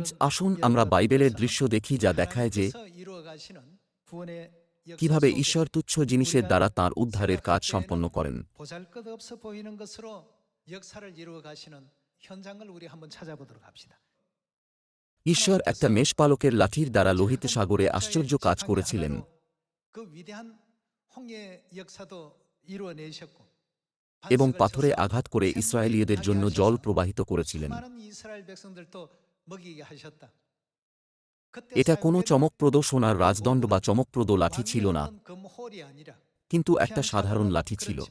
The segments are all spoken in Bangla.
আজ আসুন আমরা বাইবেলের দৃশ্য দেখি যা দেখায় যে কীভাবে ঈশ্বর তুচ্ছ জিনিসের দ্বারা তার উদ্ধারের কাজ সম্পন্ন করেন। ঈশ্বর একটা মেষপালকের লাঠির দ্বারা লোহিত সাগরে আশ্চর্য কাজ করেছিলেন। এবং পাথরে আঘাত করে ইসরায়েলীয়দের জন্য জল প্রবাহিত করেছিলেন। এটা কোনো চমকপ্রদ সোনার রাজদণ্ড বা চমকপ্রদ লাঠি ছিল না। কিন্তু একটা সাধারণ লাঠি ছিল।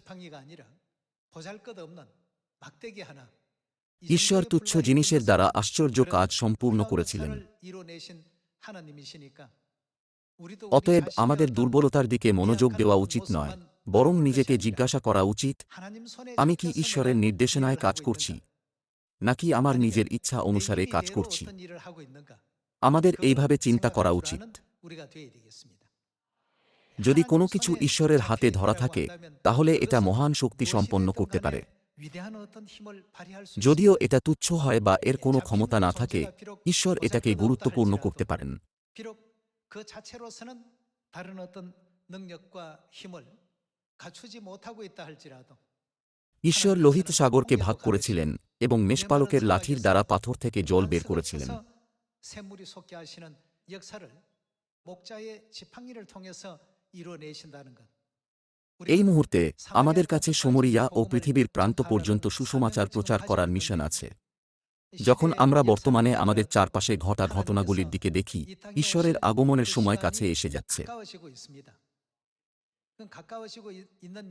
ঈশ্বর তুচ্ছ জিনিসের দ্বারা আশ্চর্য কাজ সম্পূর্ণ করেছিলেন। অতএব আমাদের দুর্বলতার দিকে মনোযোগ দেওয়া উচিত নয় বরং নিজেকে জিজ্ঞাসা করা উচিত আমি কি ঈশ্বরের নির্দেশনায় কাজ করছি? নাকি আমার নিজের ইচ্ছা অনুসারে কাজ করছি? আমাদের এইভাবে চিন্তা করা উচিত। যদি কোনো কিছু ঈশ্বরের হাতে ধরা থাকে তাহলে এটা মহান শক্তি সম্পন্ন করতে পারে। যদিও এটা তুচ্ছ হয় বা এর কোনো ক্ষমতা না থাকে ঈশ্বর এটাকে গুরুত্বপূর্ণ করতে পারেন। ঈশ্বর লোহিত সাগরকে ভাগ করেছিলেন। এবং মেষপালকের লাঠির দ্বারা পাথর থেকে জল বের করেছিলেন। এই মুহূর্তে আমাদের কাছে সমরিয়া ও পৃথিবীর প্রান্ত পর্যন্ত সুসমাচার প্রচার করার মিশন আছে। যখন আমরা বর্তমানে আমাদের চারপাশে ঘটা ঘটনাগুলির দিকে দেখি ঈশ্বরের আগমনের সময় কাছে এসে যাচ্ছে।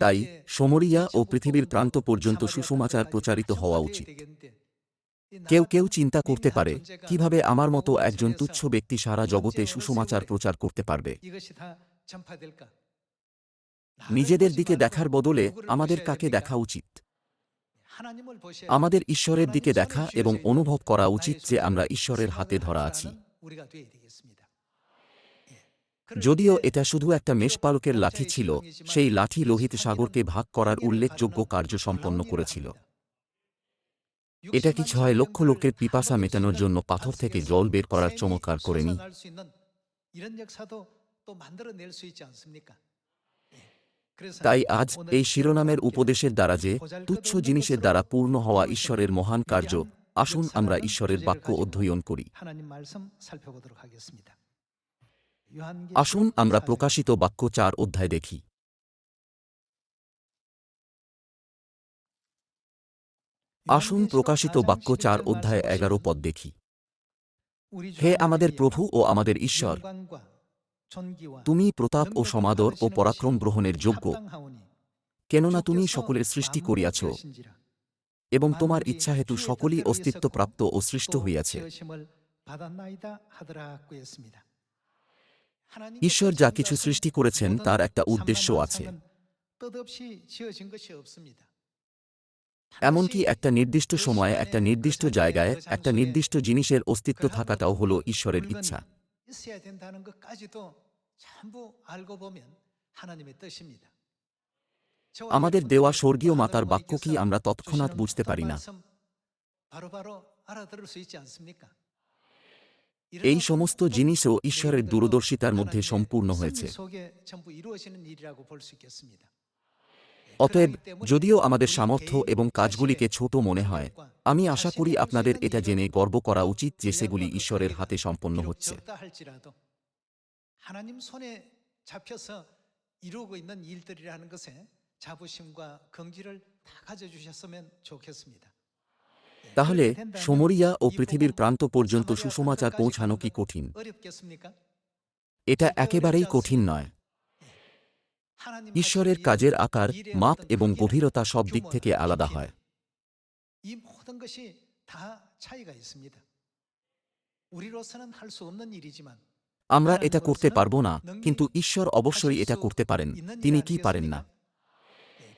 তাই সমরিয়া ও পৃথিবীর প্রান্ত পর্যন্ত সুসমাচার প্রচারিত হওয়া উচিত কেউ কেউ চিন্তা করতে পারে কীভাবে আমার মতো একজন তুচ্ছ ব্যক্তি সারা জগতে সুসমাচার প্রচার করতে পারবে নিজেদের দিকে দেখার বদলে আমাদের কাকে দেখা উচিত আমাদের ঈশ্বরের দিকে দেখা এবং অনুভব করা উচিত যে আমরা ঈশ্বরের হাতে ধরা আছি যদিও এটা শুধু একটা মেষপালকের লাঠি ছিল, সেই লাঠি লোহিত সাগরকে ভাগ করার উল্লেখযোগ্য কার্য সম্পন্ন করেছিল। এটা কি ছয় লক্ষ লোকের পিপাসা মেটানোর জন্য পাথর থেকে জল বের করার চমৎকার করেনি? তাই আজ এই শিরোনামের উপদেশের দ্বারা যে তুচ্ছ জিনিসের দ্বারা পূর্ণ হওয়া ঈশ্বরের মহান কার্য, আসুন আমরা ঈশ্বরের বাক্য অধ্যয়ন করি। আসুন আমরা প্রকাশিত বাক্য চার অধ্যায় দেখি। আসুন প্রকাশিত বাক্য চার অধ্যায় এগারো পদ দেখি। হে আমাদের প্রভু ও আমাদের ঈশ্বর, তুমি প্রতাপ ও সমাদর ও পরাক্রম গ্রহণের যোগ্য, কেননা তুমি সকলের সৃষ্টি করিয়াছ এবং তোমার ইচ্ছা হেতু সকলই অস্তিত্বপ্রাপ্ত ও সৃষ্ট হইয়াছে। ঈশ্বর যা কিছু সৃষ্টি করেছেন তার একটা উদ্দেশ্য আছে। এমনকি একটা নির্দিষ্ট সময়ে একটা নির্দিষ্ট জায়গায় একটা নির্দিষ্ট জিনিসের অস্তিত্ব থাকাটাও হল ঈশ্বরের ইচ্ছা। আমাদের দেওয়া স্বর্গীয় মাতার বাক্য কি আমরা তৎক্ষণাৎ বুঝতে পারি না? এই সমস্ত জিনিসও ঈশ্বরের দূরদর্শিতার মধ্যে সম্পূর্ণ হয়েছে 속에 전부 이루어지는 일이라고 볼 수 있겠습니다. অতএব যদিও আমাদের সামর্থ্য এবং কাজগুলিকে ছোট মনে হয় আমি আশা করি আপনাদের এটা জেনে গর্ব করা উচিত যে সেগুলি ঈশ্বরের হাতে সম্পন্ন 비록 হচ্ছে 적다 할지라도 하나님 손에 잡혀서 이루고 있는 일들이라는 것에 자부심과 긍지를 다 가져주셨으면 좋겠습니다. তাহলে সমরিয়া ও পৃথিবীর প্রান্ত পর্যন্ত সুসমাচার পৌঁছানো কি কঠিন? এটা একেবারেই কঠিন নয়। ঈশ্বরের কাজের আকার, মাপ এবং গভীরতা সব দিক থেকে আলাদা হয়। আমরা এটা করতে পারব না, কিন্তু ঈশ্বর অবশ্যই এটা করতে পারেন। তিনি কি পারেন না?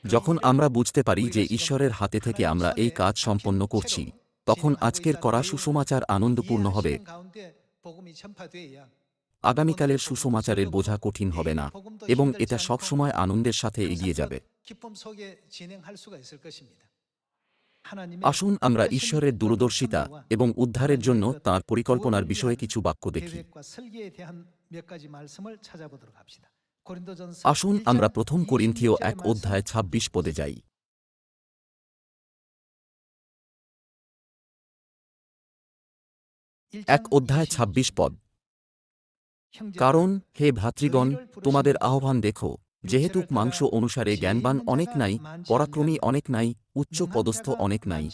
যখন আমরা বুঝতে পারি যে ঈশ্বরের হাতে থেকে আমরা এই কাজ সম্পন্ন করছি, তখন আজকের করা সুসমাচার আনন্দপূর্ণ হবে। আগামীকালের সুসমাচারের বোঝা কঠিন হবে না এবং এটা সবসময় আনন্দের সাথে এগিয়ে যাবে। আসুন আমরা ঈশ্বরের দূরদর্শিতা এবং উদ্ধারের জন্য তার পরিকল্পনার বিষয়ে কিছু বাক্য দেখি। আসুন আমরা প্রথম করিন্থীয় এক অধ্যায় ২৬ পদে যাই। এক অধ্যায় ২৬ পদ। কারণ হে ভ্রাতৃগণ তোমাদের আহ্বান দেখো যেহেতু মাংস অনুসারে জ্ঞানবান অনেক নাই পরাক্রমী অনেক নাই উচ্চ পদস্থ অনেক নাই।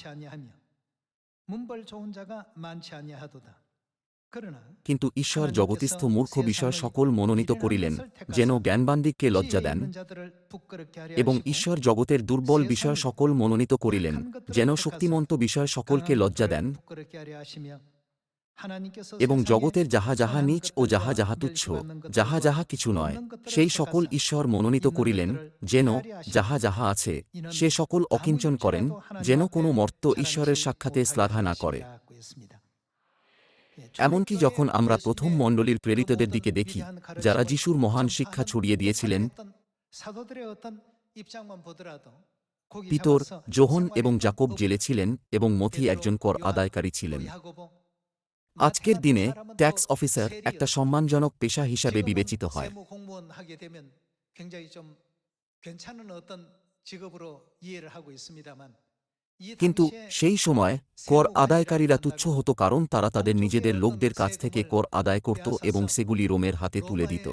কিন্তু ঈশ্বর জগতিস্থ মূর্খ বিষয় সকল মনোনীত করিলেন যেন জ্ঞানবান্দিককে লজ্জা দেন এবং ঈশ্বর জগতের দুর্বল বিষয় সকল মনোনীত করিলেন যেন শক্তিমন্ত বিষয় সকলকে লজ্জা দেন। এবং জগতের যাহা যাহা নিচ ও যাহা যাহা তুচ্ছ যাহা যাহা কিছু নয় সেই সকল ঈশ্বর মনোনীত করিলেন যেন যাহা যাহা আছে সে সকল অকিঞ্চন করেন যেন কোনো মর্ত ঈশ্বরের সাক্ষাতে শ্লাঘা না করে। এমনকি যখন আমরা প্রথম মণ্ডলীর প্রেরিতদের দিকে দেখি, যারা যিশুর মহান শিক্ষা ছড়িয়ে দিয়েছিলেন, পিতর জোহন এবং জাকব জেলে ছিলেন এবং মথি একজন কর আদায়কারী ছিলেন। আজকের দিনে ট্যাক্স অফিসার একটা সম্মানজনক পেশা হিসাবে বিবেচিত হয়। কিন্তু সেই সময় কর আদায়কারীরা তুচ্ছ হতো কারণ তারা তাদের নিজেদের লোকদের কাছ থেকে কর আদায় করত এবং সেগুলি রোমের হাতে তুলে দিত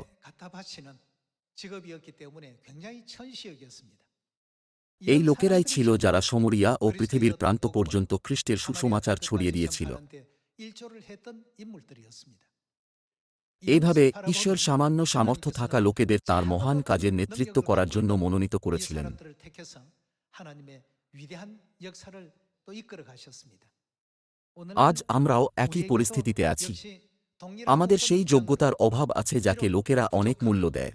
এই লোকেরাই ছিল যারা সমরিয়া ও পৃথিবীর প্রান্ত পর্যন্ত খ্রিস্টের সুসমাচার ছড়িয়ে দিয়েছিল এইভাবে ঈশ্বর সামান্য সামর্থ্য থাকা লোকেদের তার মহান কাজের নেতৃত্ব করার জন্য মনোনীত করেছিলেন আজ আমরাও একই পরিস্থিতিতে আছি আমাদের সেই যোগ্যতার অভাব আছে যাকে লোকেরা অনেক মূল্য দেয়।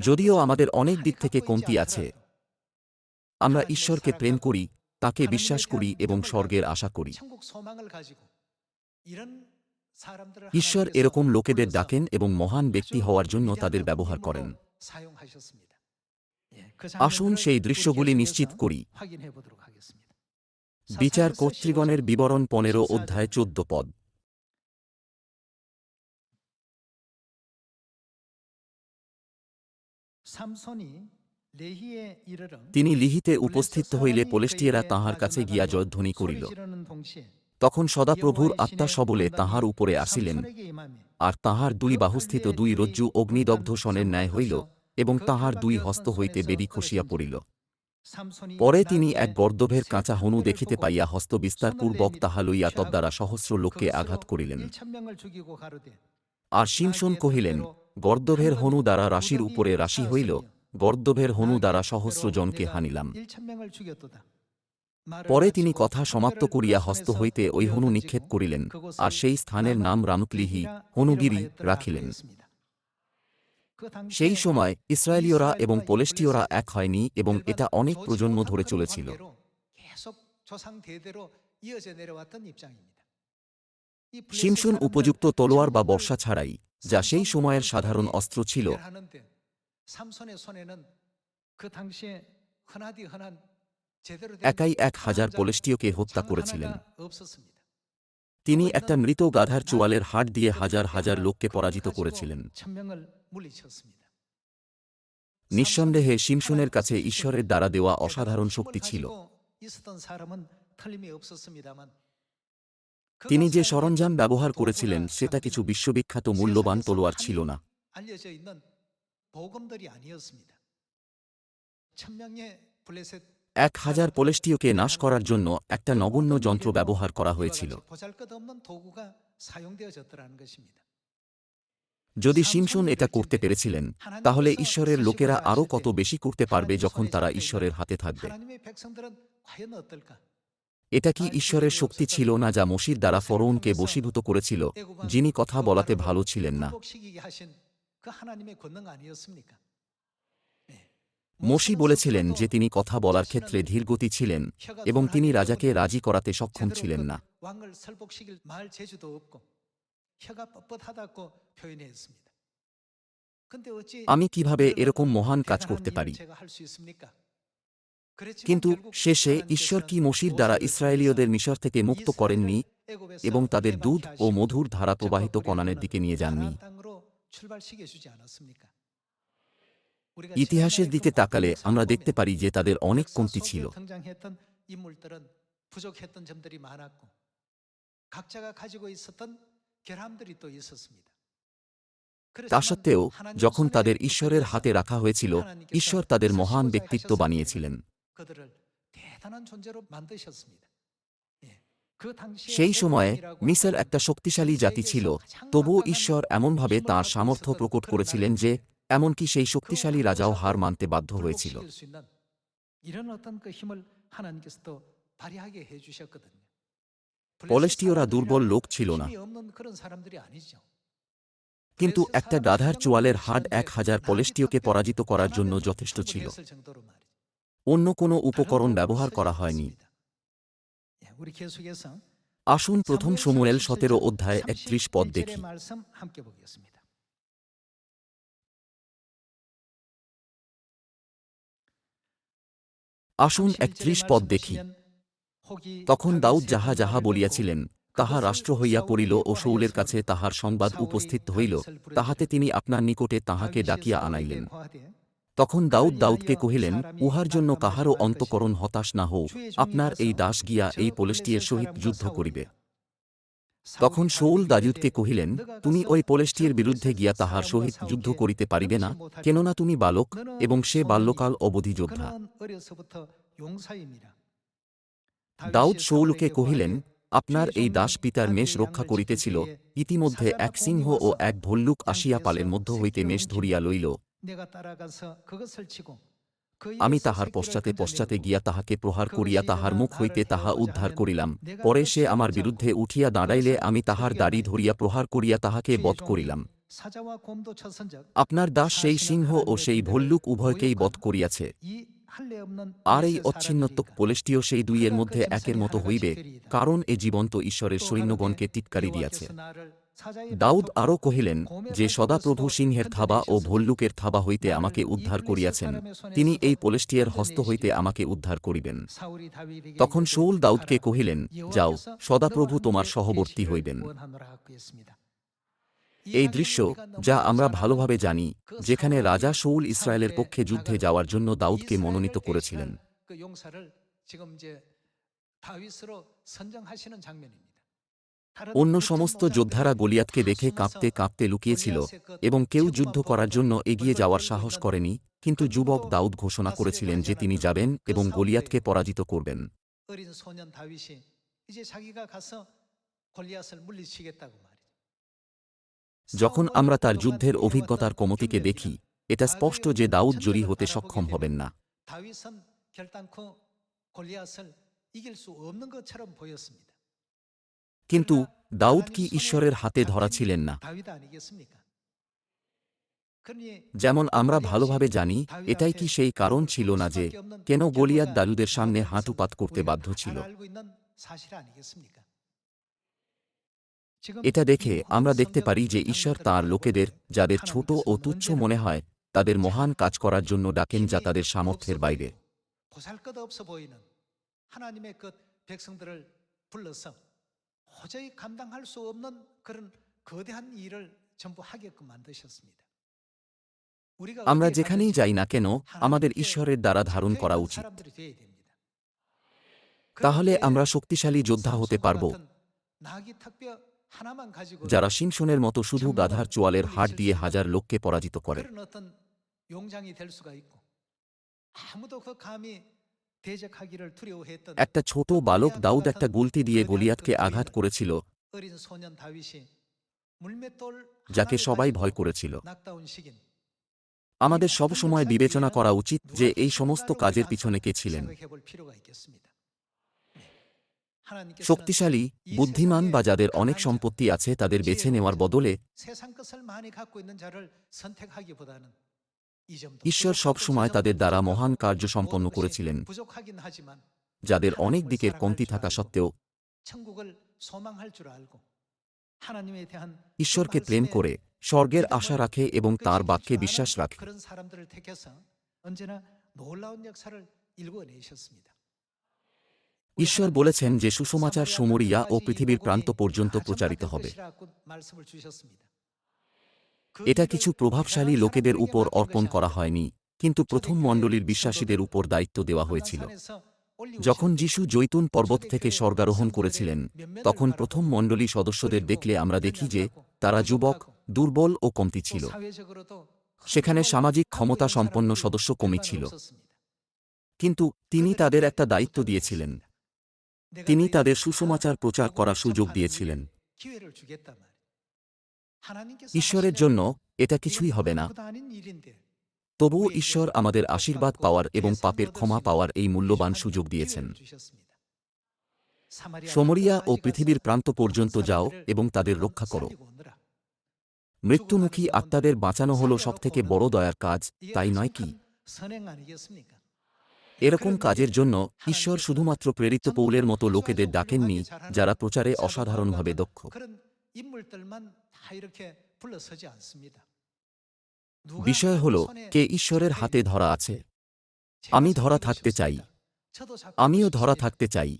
যদিও আমাদের অনেক দিক থেকে কমতি আছে। আমরা ঈশ্বরকে প্রেম করি তাকে বিশ্বাস করি এবং স্বর্গের আশা করি। ঈশ্বর এরকম লোকেদের ডাকেন এবং মহান ব্যক্তি হওয়ার জন্য তাদের ব্যবহার করেন। আসুন সেই দৃশ্যগুলি নিশ্চিত করি। বিচার কর্তৃগণের বিবরণ পনেরো অধ্যায় চোদ্দ পদ। তিনি লিহিতে উপস্থিত হইলে পলেষ্টিয়েরা তাহার কাছে গিয়া জয়ধ্বনি করিল। তখন সদাপ্রভুর আত্মা সবলে তাহার উপরে আসিলেন। আর তাহার দুই বাহুস্থিত দুই রজ্জু অগ্নিদগ্ধ সনের ন্যায় হইল এবং তাহার দুই হস্ত হইতে বেরি খসিয়া পড়িল। পরে তিনি এক গর্দভের কাঁচা হনু দেখিতে পাইয়া হস্ত বিস্তার পূর্বক তাহা লইয়া তদ্বারা সহস্র লোককে আঘাত করিলেন। আর শিমশোন কহিলেন গর্দভের হনু দ্বারা রাশির উপরে রাশি হইল। গর্দভের হনু দ্বারা সহস্র জনকে হানিলাম। পরে তিনি কথা সমাপ্ত করিয়া হস্ত হইতে ওই হনু নিক্ষেপ করিলেন, আর সেই স্থানের নাম রানুকলিহি, হনুগিরি রাখিলেন। সেই সময় ইসরায়েলীয়রা এবং পলেষ্টীয়রা এক হয়নি এবং এটা অনেক প্রজন্ম ধরে চলেছিল। শিমশোন উপযুক্ত তলোয়ার বা বর্ষা ছাড়াই, যা সেই সময়ের সাধারণ অস্ত্র ছিল। একাই এক হাজার পলেষ্টীয়কে হত্যা করেছিলেন তিনি একটা মৃত গাধার চোয়ালের হাট দিয়ে হাজার হাজার লোককে পরাজিত করেছিলেন নিঃসন্দেহে শিমশনের কাছে ঈশ্বরের দ্বারা দেওয়া অসাধারণ শক্তি ছিল তিনি যে সরঞ্জাম ব্যবহার করেছিলেন সেটা কিছু বিশ্ববিখ্যাত মূল্যবান তলোয়ার ছিল না 알려져 있는 보금들이 아니었습니다. 천명의 블레셋 এক হাজার পলেস্টীয়কে নাশ করার জন্য একটা নগণ্য যন্ত্র ব্যবহার করা হয়েছিল। যদি শিমসুন এটা করতে পেরেছিলেন, তাহলে ঈশ্বরের লোকেরা আরও কত বেশি করতে পারবে যখন তারা ঈশ্বরের হাতে থাকবে। এটা কি ঈশ্বরের শক্তি ছিল না যা মসির দ্বারা ফরৌনকে বশীভূত করেছিল, যিনি কথা বলাতে ভালো ছিলেন না? মসি বলেছিলেন যে তিনি কথা বলার ক্ষেত্রে ধীরগতি ছিলেন এবং তিনি রাজাকে রাজি করাতে সক্ষম ছিলেন না। আমি কীভাবে এরকম মহান কাজ করতে পারি? কিন্তু শেষে ঈশ্বর কি মসির দ্বারা ইসরায়েলীয়দের মিশর থেকে মুক্ত করেননি এবং তাদের দুধ ও মধুর ধারা প্রবাহিত কণানের দিকে নিয়ে যাননি? ইতিহাসের দিকে তাকালে আমরা দেখতে পারি যে তাদের অনেক কমতি ছিল। তা সত্ত্বেও, যখন তাদের ঈশ্বরের হাতে রাখা হয়েছিল, ঈশ্বর তাদের মহান ব্যক্তিত্ব বানিয়েছিলেন। সেই সময়ে মিসর একটা শক্তিশালী জাতি ছিল, তবুও ঈশ্বর এমনভাবে তার সামর্থ্য প্রকট করেছিলেন যে এমনকি সেই শক্তিশালী রাজাও হার মানতে বাধ্য হয়েছিল। পলেস্টীয়রা দুর্বল লোক ছিল না। কিন্তু একটা গাধার চোয়ালের হাড এক হাজার পলেস্টীয়কে পরাজিত করার জন্য যথেষ্ট ছিল। অন্য কোনো উপকরণ ব্যবহার করা হয়নি। আসুন প্রথম সমুয়েল সতেরো অধ্যায় একত্রিশ পদ দেখি। আসুন একত্রিশ পদ দেখি। তখন দাউদ যাহা যাহা বলিয়াছিলেন, তাহা রাষ্ট্র হইয়া পড়িল ও শৌলের কাছে তাহার সংবাদ উপস্থিত হইল, তাহাতে তিনি আপনার নিকটে তাহাকে ডাকিয়া আনাইলেন। তখন দাউদ দাউদকে কহিলেন, উহার জন্য কাহারও অন্তকরণ হতাশ না হোক আপনার এই দাস গিয়া এই পোলেষ্টিয়ের সহিত যুদ্ধ করিবে। তখন শৌল দাজুদকে কহিলেন তুমি ওই পলেষ্টিয়ের বিরুদ্ধে গিয়া তাহার সহিত যুদ্ধ করিতে পারিবে না। কেননা তুমি বালক এবং সে বাল্যকাল অবধি যোদ্ধা। দাউদ শৌলকে কহিলেন আপনার এই দাস পিতার মেষ রক্ষা করিতেছিল। ইতিমধ্যে এক সিংহ ও এক ভল্লুক আসিয়া পালের মধ্য হইতে মেষ ধরিয়া লইল। আমি তাহার পশ্চাতে পশ্চাতে গিয়া তাহাকে প্রহার করিয়া তাহার মুখ হইতে তাহা উদ্ধার করিলাম। পরে সে আমার বিরুদ্ধে উঠিয়া দাঁড়াইলে আমি তাহার দাড়ি ধরিয়া প্রহার করিয়া তাহাকে বধ করিলাম। আপনার দাস সেই সিংহ ও সেই ভল্লুক উভয়কেই বধ করিয়াছে। আর এই অচ্ছিন্নত্বক পলেষ্টীয় সেই দুইয়ের মধ্যে একের মতো হইবে, কারণ এ জীবন্ত ঈশ্বরের সৈন্যগণকে টিটকারি দিয়াছে। দাউদ আরও কহিলেন যে সদাপ্রভু সিংহের থাবা ও ভল্লুকের থাবা হইতে আমাকে উদ্ধার করিয়াছেন তিনি এই পলেষ্টিয়ার হস্ত হইতে আমাকে উদ্ধার করিবেন তখন শৌল দাউদকে কহিলেন যাও সদাপ্রভু তোমার সহবর্তী হইবেন এই দৃশ্য যা আমরা ভালোভাবে জানি যেখানে রাজা শৌল ইসরায়েলের পক্ষে যুদ্ধে যাওয়ার জন্য দাউদকে মনোনীত করেছিলেন অন্য সমস্ত যোদ্ধারা গলিয়াতকে দেখে কাঁপতে কাঁপতে লুকিয়েছিল এবং কেউ যুদ্ধ করার জন্য এগিয়ে যাওয়ার সাহস করেনি কিন্তু যুবক দাউদ ঘোষণা করেছিলেন যে তিনি যাবেন এবং গলিয়াতকে পরাজিত করবেন 어린 소년 다윗이 이제 자기가 가서 골리앗을 물리치겠다고 말이죠. যখন আমরা তার যুদ্ধের অভিজ্ঞতার কমতিকে দেখি এটা স্পষ্ট যে দাউদ জয়ী হতে সক্ষম হবেন না 다윗은 결단코 골리앗을 이길 수 없는 것처럼 보였습니다. কিন্তু দাউদ কি ঈশ্বরের হাতে ধরা ছিলেন না? যেমন আমরা ভালোভাবে জানি, এটাই কি সেই কারণ ছিল না যে কেন গলিয়াত দারুদের সামনে হাঁটুপাত করতে বাধ্য ছিল? এটা দেখে আমরা দেখতে পারি যে ঈশ্বর তার লোকেদের, যাদের ছোট ও তুচ্ছ মনে হয়, তাদের মহান কাজ করার জন্য ডাকেন যা তাদের সামর্থ্যের বাইরে। 도저히 감당할 수 없는 그런 거대한 일을 전부 하게끔 만드셨습니다. 우리가 আমরা 어디에 যেখানেই 가든지 যাই না কেন আমাদের 하나님께 ঈশ্বরের দ্বারা ধারণ 잡혀 করা 있는 উচিত 사람들이 돼야 됩니다. তাহলে 그럴 때 আমরা শক্তিশালী যোদ্ধা হতে 삼손과 পারব 같은 나귀 턱뼈 하나만 가지고 যারা সিংসনের মতো শুধু গাধার চোয়ালের হাড় দিয়ে হাজার লোককে পরাজিত করে একটা ছোট বালক দাউদ একটা গুলতি দিয়ে গলিয়াতকে আঘাত করেছিল। যাকে সবাই ভয় করেছিল। আমাদের সব সময় বিবেচনা করা উচিত যে এই সমস্ত কাজের পিছনে কে ছিলেন। শক্তিশালী বুদ্ধিমান বা যাদের অনেক সম্পত্তি আছে তাদের বেছে নেওয়ার বদলে ঈশ্বর সবসময় তাদের দ্বারা মহান কার্য সম্পন্ন করেছিলেন, যাদের অনেক দিকের কমতি থাকা সত্ত্বেও ঈশ্বরকে প্রেম করে, স্বর্গের আশা রাখে এবং তার বাক্যে বিশ্বাস রাখে। ঈশ্বর বলেছেন যে সুসমাচার সুমরিয়া ও পৃথিবীর প্রান্ত পর্যন্ত প্রচারিত হবে। এটা কিছু প্রভাবশালী লোকেদের উপর অর্পণ করা হয়নি, কিন্তু প্রথম মণ্ডলীর বিশ্বাসীদের উপর দায়িত্ব দেওয়া হয়েছিল। যখন যিশু জৈতুন পর্বত থেকে স্বর্গারোহণ করেছিলেন, তখন প্রথম মণ্ডলী সদস্যদের দেখলে আমরা দেখি যে তারা যুবক, দুর্বল ও কমতি ছিল। সেখানে সামাজিক ক্ষমতা সম্পন্ন সদস্য কমই ছিল। কিন্তু তিনি তাদের একটা দায়িত্ব দিয়েছিলেন। তিনি তাদের সুসমাচার প্রচার করার সুযোগ দিয়েছিলেন। ঈশ্বরের জন্য এটা কিছুই হবে না। তবুও ঈশ্বর আমাদের আশীর্বাদ পাওয়ার এবং পাপের ক্ষমা পাওয়ার এই মূল্যবান সুযোগ দিয়েছেন। সমরিয়া ও পৃথিবীর প্রান্ত পর্যন্ত যাও এবং তাদের রক্ষা করো। মৃত্যুমুখী আত্মাদের বাঁচানো হল সবথেকে বড় দয়ার কাজ তাই নয় কি? এরকম কাজের জন্য ঈশ্বর শুধুমাত্র প্রেরিত পৌলের মতো লোকেদের ডাকেননি যারা প্রচারে অসাধারণভাবে দক্ষ। বিষয় হল কে ঈশ্বরের হাতে ধরা আছে? আমি ধরা থাকতে চাই। আমিও ধরা থাকতে চাই।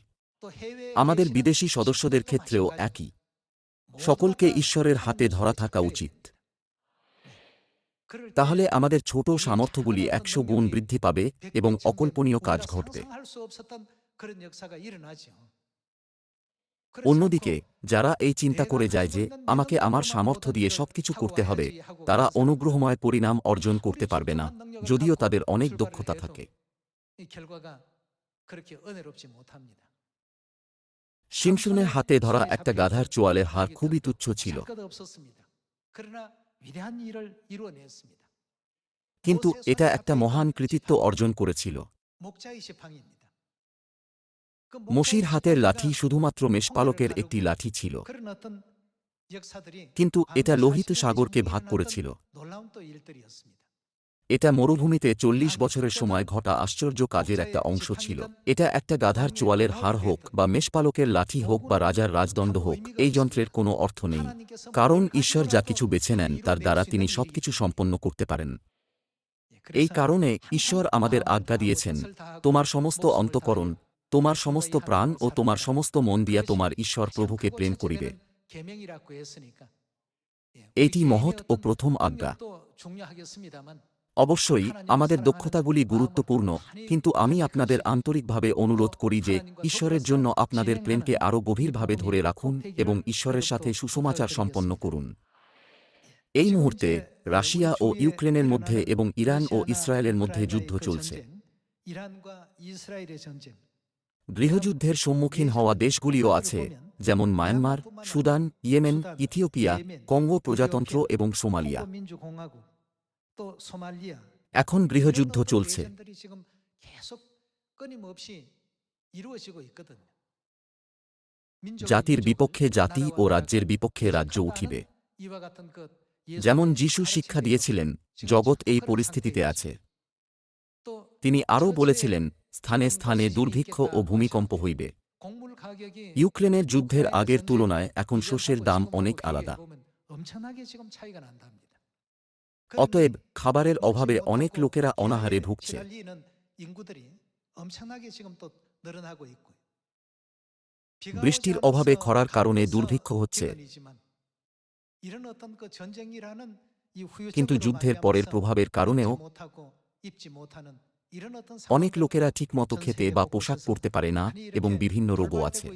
আমাদের বিদেশি সদস্যদের ক্ষেত্রেও একই। সকলকে ঈশ্বরের হাতে ধরা থাকা উচিত। তাহলে আমাদের ছোট সামর্থ্যগুলি একশো গুণ বৃদ্ধি পাবে এবং অকল্পনীয় কাজ ঘটবে। অন্যদিকে, যারা এই চিন্তা করে যায় যে আমাকে আমার সামর্থ্য দিয়ে সবকিছু করতে হবে, তারা অনুগ্রহময় পরিণাম অর্জন করতে পারবে না, যদিও তাদের অনেক দক্ষতা থাকে। সিমসনের হাতে ধরা একটা গাধার চোয়ালের হার খুবই তুচ্ছ ছিল। কিন্তু এটা একটা মহান কৃতিত্ব অর্জন করেছিল। মসির হাতের লাঠি শুধুমাত্র মেষপালকের একটি লাঠি ছিল। কিন্তু এটা লোহিত সাগরকে ভাগ করেছিল। এটা মরুভূমিতে চল্লিশ বছরের সময় ঘটা আশ্চর্য কাজের একটা অংশ ছিল। এটা একটা গাধার চোয়ালের হার হোক বা মেষপালকের লাঠি হোক বা রাজার রাজদণ্ড হোক, এই যন্ত্রের কোনো অর্থ নেই। কারণ ঈশ্বর যা কিছু বেছে নেন, তার দ্বারা তিনি সবকিছু সম্পন্ন করতে পারেন। এই কারণে ঈশ্বর আমাদের আজ্ঞা দিয়েছেন, তোমার সমস্ত অন্তকরণ তোমার সমস্ত প্রাণ ও তোমার সমস্ত মন দিয়া তোমার ঈশ্বর প্রভুকে প্রেম করিবে। এইটি মহৎ ও প্রথম আজ্ঞা। অবশ্যই, আমাদের দক্ষতাগুলি গুরুত্বপূর্ণ, কিন্তু আমি আপনাদের আন্তরিকভাবে অনুরোধ করি যে, ঈশ্বরের জন্য আপনাদের প্রেমকে আরও গভীরভাবে ধরে রাখুন এবং ঈশ্বরের সাথে সুসমাচার সম্পন্ন করুন। এই মুহূর্তে, রাশিয়া ও ইউক্রেনের মধ্যে এবং ইরান ও ইসরায়েলের মধ্যে যুদ্ধ চলছে। গৃহযুদ্ধের সম্মুখীন হওয়া দেশগুলিও আছে, যেমন Myanmar, Sudan, Yemen, Ethiopia, Congo প্রজাতন্ত্র এবং সোমালিয়া। এখন গৃহযুদ্ধ চলছে। জাতির বিপক্ষে জাতি ও রাজ্যের বিপক্ষে রাজ্য উঠিবে। যেমন যিশু শিক্ষা দিয়েছিলেন, জগৎ এই পরিস্থিতিতে আছে। তিনি আরও বলেছিলেন, স্থানে স্থানে দুর্ভিক্ষ ও ভূমিকম্প হইবে। ইউক্রেনের যুদ্ধের আগের তুলনায় এখন শস্যের দাম অনেক আলাদা। অতএব খাবারের অভাবে অনেক লোকেরা অনাহারে ভুগছে। বৃষ্টির অভাবে খরার কারণে দুর্ভিক্ষ হচ্ছে। কিন্তু যুদ্ধের পরের প্রভাবের কারণেও অনেক লোকেরা ঠিকমতো খেতে বা পোশাক পরতে পারে না এবং বিভিন্ন রোগও আছে।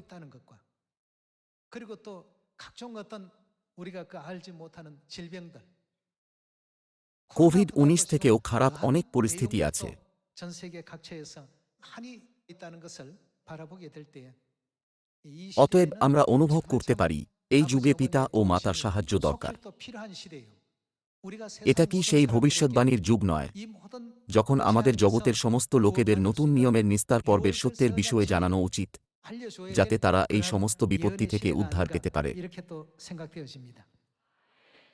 কোভিড উনিশ থেকেও খারাপ অনেক পরিস্থিতি আছে। অতএব আমরা অনুভব করতে পারি। এই যুগে পিতা ও মাতার সাহায্য দরকার। এটা কি সেই ভবিষ্যৎবাণীর যুগ নয়? যখন আমাদের জগতের সমস্ত লোকেদের নতুন নিয়মের নিস্তার পর্বের সত্যের বিষয়ে জানানো উচিত যাতে তারা এই সমস্ত বিপত্তি থেকে উদ্ধার পেতে পারে।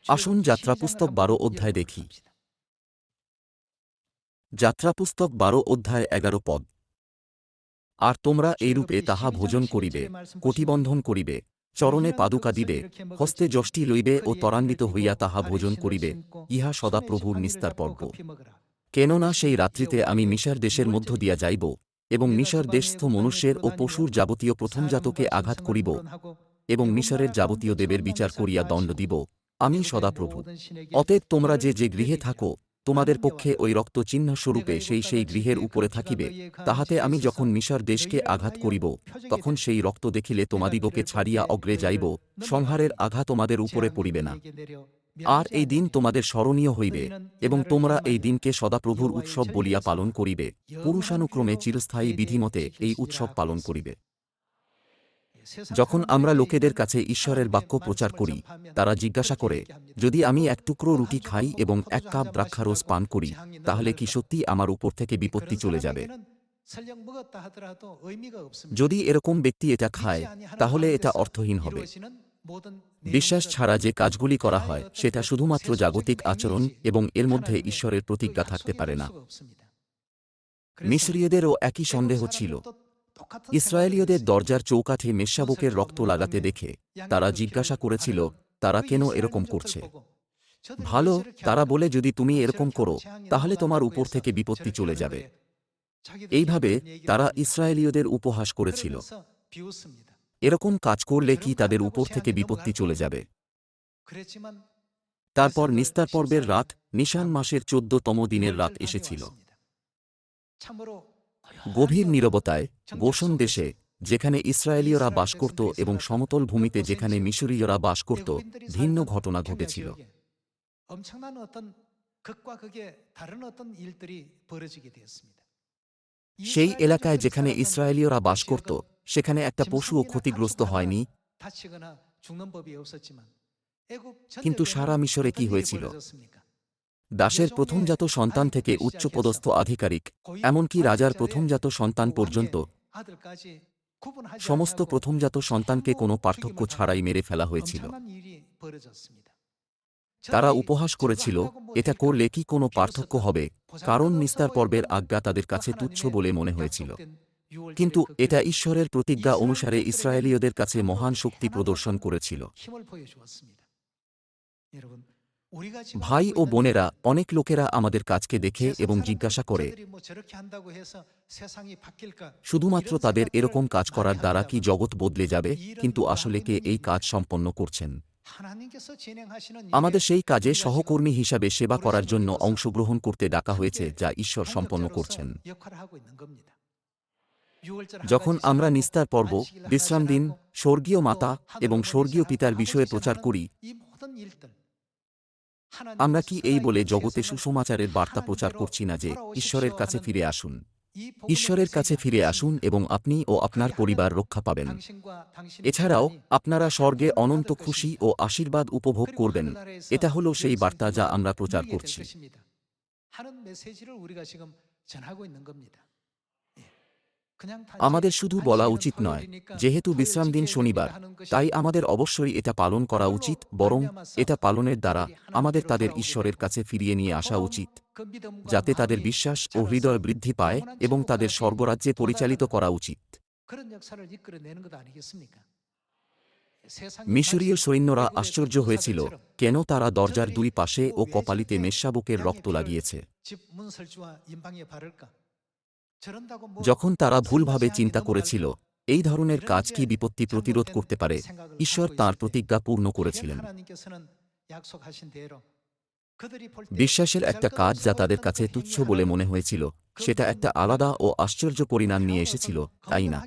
আসুন যাত্রাপুস্তক বারো অধ্যায় দেখি। যাত্রাপুস্তক বারো অধ্যায় এগারো পদ। আর তোমরা এইরূপে তাহা ভোজন করিবে কটিবন্ধন করিবে চরণে পাদুকা দিবে, হস্তে যষ্টি লইবে ও ত্বরান্বিত হইয়া তাহা ভোজন করিবে, ইহা সদাপ্রভুর নিস্তার পর্ব। কেননা সেই রাত্রিতে আমি মিশার দেশের মধ্য দিয়া যাইব এবং মিশার দেশস্থ মনুষ্যের ও পশুর যাবতীয় প্রথমজাতকে আঘাত করিব এবং মিশরের যাবতীয় দেবের বিচার করিয়া দণ্ড দিব। আমি সদাপ্রভু। অতএব তোমরা যে যে গৃহে থাকো তোমাদের পক্ষে ওই রক্ত চিহ্ন স্বরূপে সেই সেই গৃহের উপরে থাকিবে, তাহাতে আমি যখন মিশর দেশকে আঘাত করিব, তখন সেই রক্ত দেখিলে তোমাদিগকে ছাড়িয়া অগ্রে যাইব, সংহারের আঘাত তোমাদের উপরে পড়িবে না। আর এই দিন তোমাদের স্মরণীয় হইবে এবং তোমরা এই দিনকে সদাপ্রভুর উৎসব বলিয়া পালন করিবে, পুরুষানুক্রমে চিরস্থায়ী বিধিমতে এই উৎসব পালন করিবে। যখন আমরা লোকেদের কাছে ঈশ্বরের বাক্য প্রচার করি তারা জিজ্ঞাসা করে যদি আমি এক টুকরো রুটি খাই এবং এক কাপ দ্রাক্ষারস পান করি তাহলে কি সত্যি আমার উপর থেকে বিপত্তি চলে যাবে? যদি এরকম ব্যক্তি এটা খায় তাহলে এটা অর্থহীন হবে। বিশ্বাস ছাড়া যে কাজগুলি করা হয় সেটা শুধুমাত্র জাগতিক আচরণ এবং এর মধ্যে ঈশ্বরের প্রতিজ্ঞা থাকতে পারে না। মিশরীয়দেরও একই সন্দেহ ছিল। ইসরায়েলীয়দের দরজার চৌকাঠে মেষশাবকের রক্ত লাগাতে দেখে তারা জিজ্ঞাসা করেছিল, তারা কেন এরকম করছে? ভালো, তারা বলে যদি তুমি এরকম করো, তাহলে তোমার উপর থেকে বিপত্তি চলে যাবে। এইভাবে তারা ইসরায়েলীয়দের উপহাস করেছিল। এরকম কাজ করলে কি তাদের উপর থেকে বিপত্তি চলে যাবে? তারপর নিস্তার পর্বের রাত, নিশান মাসের চোদ্দতম দিনের রাত এসেছিল। গভীর নিরবতায় গোসন দেশে যেখানে ইসরায়েলীয়রা বাস করত এবং সমতল ভূমিতে যেখানে মিশরীয়রা বাস করত ভিন্ন ঘটনা ঘটেছিল। সেই এলাকায় যেখানে ইসরায়েলীয়রা বাস করত সেখানে একটা পশুও ক্ষতিগ্রস্ত হয়নি। কিন্তু সারা মিশরে কি হয়েছিল? দাসের প্রথমজাত সন্তান থেকে উচ্চপদস্থ আধিকারিক, এমনকি রাজার প্রথমজাত সন্তান পর্যন্ত। সমস্ত প্রথমজাত সন্তানকে কোনো পার্থক্য ছাড়াই মেরে ফেলা হয়েছিল। তারা উপহাস করেছিল, এটা করলে কি কোনো পার্থক্য হবে? কারণ নিস্তার পর্বের আজ্ঞা তাদের কাছে তুচ্ছ বলে মনে হয়েছিল। কিন্তু এটা ঈশ্বরের প্রতিজ্ঞা অনুসারে ইসরায়েলীয়দের কাছে মহান শক্তি প্রদর্শন করেছিল। ভাই ও বোনেরা অনেক লোকেরা আমাদের কাজকে দেখে এবং জিজ্ঞাসা করে শুধুমাত্র তাদের এরকম কাজ করার দ্বারা কি জগৎ বদলে যাবে? কিন্তু আসলে কে এই কাজ সম্পন্ন করছেন? আমাদের সেই কাজে সহকর্মী হিসাবে সেবা করার জন্য অংশগ্রহণ করতে ডাকা হয়েছে যা ঈশ্বর সম্পন্ন করছেন। যখন আমরা নিস্তার পর্ব বিশ্রাম দিন স্বর্গীয় মাতা এবং স্বর্গীয় পিতার বিষয়ে প্রচার করি আমরা 하나님께서 কি এই বলে 살아있는 জগতে 세상을 সুসমাচারের বার্তা প্রচার 하나님께로 করছি না যে 돌아오십시오 ঈশ্বরের কাছে 하는 ফিরে আসুন 이 복음을 ঈশ্বরের কাছে 메시지 ফিরে 아니겠습니까? আসুন এবং আপনি ও আপনার 그게 পরিবার 하나님, রক্ষা পাবেন 당신과 당신의 এছাড়াও 집안이 আপনারা স্বর্গে 하나님을 অনন্ত 받을 খুশি 것입니다. ও আশীর্বাদ উপভোগ 그리고 করবেন 하늘나라에서 এটা হলো সেই 영생 বার্তা যা 기쁨을 আমরা প্রচার 누리게 될 করছি 것입니다. 하는 메시지를 우리가 지금 전하고 있는 겁니다. আমাদের শুধু বলা উচিত নয় যেহেতু বিশ্রাম দিন শনিবার তাই আমাদের অবশ্যই এটা পালন করা উচিত বরং এটা পালনের দ্বারা আমাদের তাদের ঈশ্বরের কাছে ফিরিয়ে নিয়ে আসা উচিত যাতে তাদের বিশ্বাস ও হৃদয় বৃদ্ধি পায় এবং তাদের স্বর্গরাজ্যে পরিচালিত করা উচিত। মিশরীয় সৈন্যরা আশ্চর্য হয়েছিল কেন তারা দরজার দুই পাশে ও কপালিতে মেষাবুকের রক্ত লাগিয়েছে। যখন তারা ভুলভাবে চিন্তা করেছিল, এই ধরনের কাজ কি বিপত্তি প্রতিরোধ করতে পারে? ঈশ্বর তার প্রতিজ্ঞা পূর্ণ করেছিলেন। বিশ্বাসের একটা কাজ যা তাদের কাছে তুচ্ছ বলে মনে হয়েছিল, সেটা একটা আলাদা ও আশ্চর্য পরিণাম নিয়ে এসেছিল, তাই না?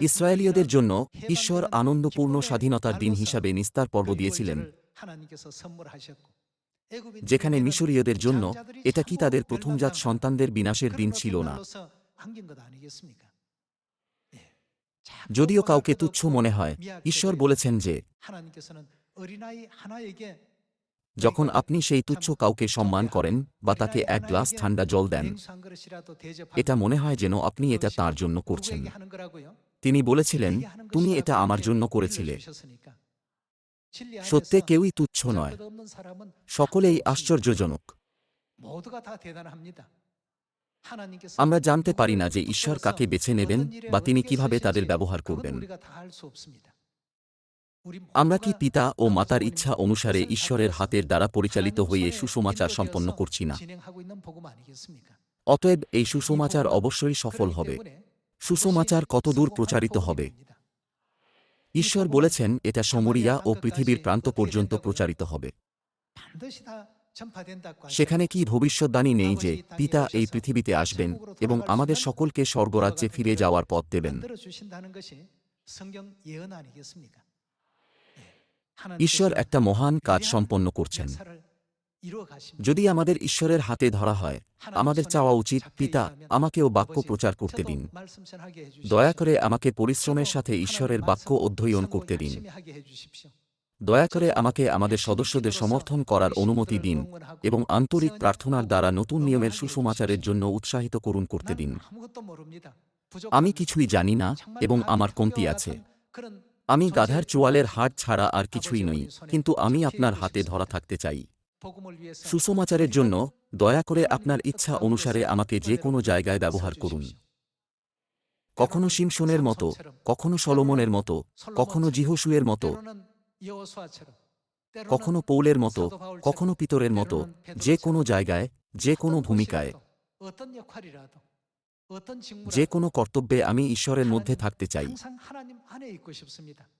ইসরায়েলীয়দের জন্য ঈশ্বর আনন্দপূর্ণ স্বাধীনতার দিন হিসাবে নিস্তার পর্ব দিয়েছিলেন। যেখানে মিশরীয়দের জন্য এটা কি তাদের প্রথমজাত সন্তানদের বিনাশের দিন ছিল না? যদিও কাউকে তুচ্ছ মনে হয়, ঈশ্বর বলেছেন যে, যখন আপনি সেই তুচ্ছ কাউকে সম্মান করেন বা তাকে এক গ্লাস ঠান্ডা জল দেন, এটা মনে হয় যেন আপনি এটা তার জন্য করছেন। তিনি বলেছিলেন, তুমি এটা আমার জন্য করেছিলে। সত্যে কেউই তুচ্ছ নয়। সকলেই আশ্চর্যজনক। আমরা জানতে পারি না যে ঈশ্বর কাকে বেছে নেবেন বা তিনি কীভাবে তাদের ব্যবহার করবেন। আমরা কি পিতা ও মাতার ইচ্ছা অনুসারে ঈশ্বরের হাতের দ্বারা পরিচালিত হয়ে সুসমাচার সম্পন্ন করছি না। অতএব এই সুসমাচার অবশ্যই সফল হবে। সুসমাচার কতদূর প্রচারিত হবে? ঈশ্বর বলেছেন, এটা সমরিয়া ও পৃথিবীর প্রান্ত পর্যন্ত প্রচারিত হবে। সেখানে কি ভবিষ্যদ্বাণী নেই যে পিতা এই পৃথিবীতে আসবেন এবং আমাদের সকলকে স্বর্গরাজ্যে ফিরে যাওয়ার পথ দেবেন? ঈশ্বর একটা মহান কাজ সম্পন্ন করছেন। যদি আমাদের ঈশ্বরের হাতে ধরা হয় আমাদের চাওয়া উচিত পিতা আমাকেও বাক্য প্রচার করতে দিন দয়া করে আমাকে পরিশ্রমের সাথে ঈশ্বরের বাক্য অধ্যয়ন করতে দিন দয়া করে আমাকে আমাদের সদস্যদের সমর্থন করার অনুমতি দিন এবং আন্তরিক প্রার্থনার দ্বারা নতুন নিয়মের সুসমাচারের জন্য উৎসাহিত করুন করতে দিন আমি কিছুই জানি না এবং আমার কমতি আছে আমি গাধার চোয়ালের হাট ছাড়া আর কিছুই নই কিন্তু আমি আপনার হাতে ধরা থাকতে চাই সুসমাচারের জন্য দয়া করে আপনার ইচ্ছা অনুসারে আমাকে যে কোনো জায়গায় ব্যবহার করুন। কখনো শিমসনের মতো, কখনো সলোমনের মতো, কখনো জিহসুয়ের মতো, কখনো পৌলের মতো, কখনো পিতরের মতো, যে কোনো জায়গায়, যে কোনো ভূমিকায়। যে কোনো কর্তব্যে আমি ঈশ্বরের মধ্যে থাকতে চাই।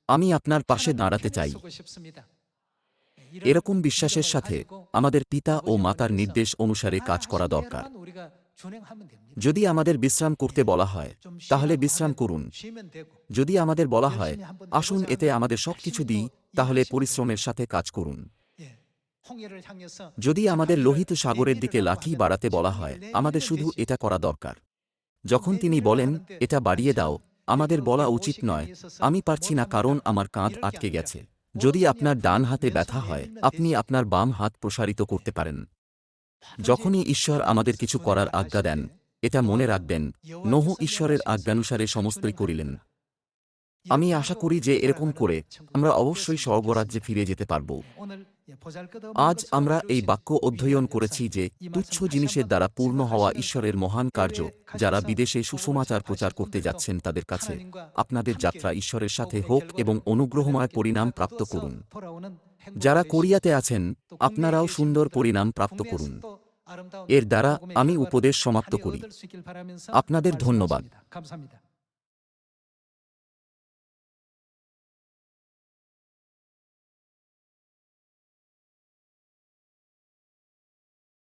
আমি আপনার পাশে দাঁড়াতে চাই। এরকম বিশ্বাসের সাথে আমাদের পিতা ও মাতার নির্দেশ অনুসারে কাজ করা দরকার। যদি আমাদের বিশ্রাম করতে বলা হয়, তাহলে বিশ্রাম করুন। যদি আমাদের বলা হয়, আসুন এতে আমাদের সব কিছু দিই, তাহলে পরিশ্রমের সাথে কাজ করুন। যদি আমাদের লোহিত সাগরের দিকে লাঠি বাড়াতে বলা হয়, আমাদের শুধু এটা করা দরকার। যখন তিনি বলেন, এটা বাড়িয়ে দাও, আমাদের বলা উচিত নয়, আমি পারছি না কারণ আমার কাঁধ আটকে গেছে। যদি আপনার ডান হাতে ব্যথা হয়, আপনি আপনার বাম হাত প্রসারিত করতে পারেন। যখনই ঈশ্বর আমাদের কিছু করার আজ্ঞা দেন, এটা মনে রাখবেন, নহ ঈশ্বরের আজ্ঞানুসারে সমস্তই করিলেন। আমি আশা করি যে এরকম করে আমরা অবশ্যই স্বর্গরাজ্যে ফিরে যেতে পারব। আজ আমরা এই বাক্য অধ্যয়ন করেছি যে তুচ্ছ জিনিসের দ্বারা পূর্ণ হওয়া ঈশ্বরের মহান কার্য যারা বিদেশে সুসমাচার প্রচার করতে যাচ্ছেন তাদের কাছে আপনাদের যাত্রা ঈশ্বরের সাথে হোক এবং অনুগ্রহময় পরিণাম প্রাপ্ত করুন। যারা কোরিয়াতে আছেন আপনারাও সুন্দর পরিণাম প্রাপ্ত করুন। এর দ্বারা আমি উপদেশ সমাপ্ত করি। আপনাদের ধন্যবাদ।